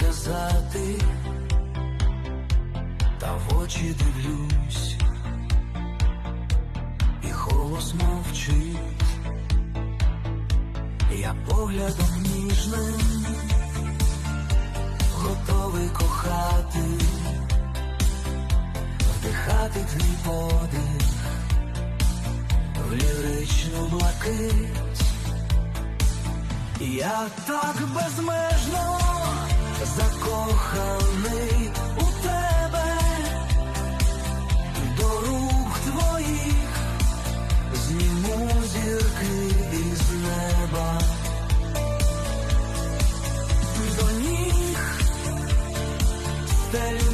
сказати, та в очі дивлюсь, і голос мовчить, я поглядом ніжним, готовий кохати, вдихати твій подих в ліричну блакить. Я так безмежно закоханий у тебе, до рук твоїх зніму зірки із неба, до ніг стелю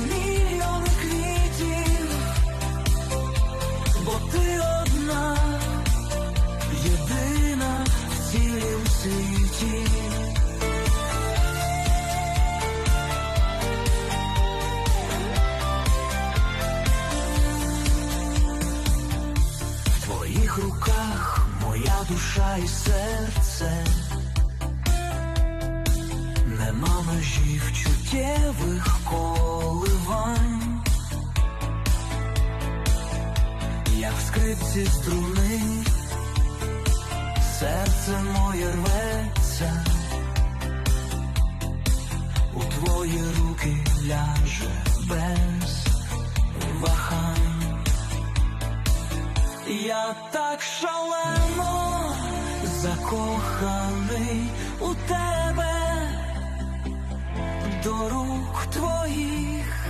душа і серце, нема межів чуттєвих коливань. Як в скрипці струни, серце моє рветься, у твої руки ляже без вагань. Я так шалено закоханий у тебе, до рук твоїх.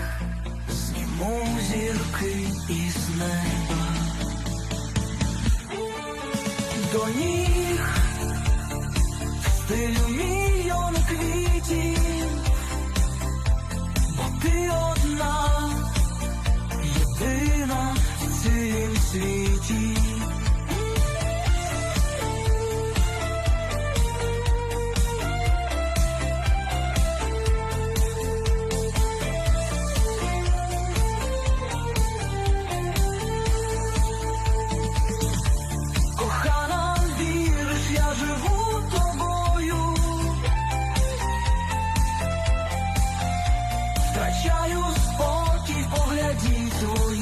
Зніму зірки із неба, до ніг стилю мільйон Втрачаю спокій в погляді твої.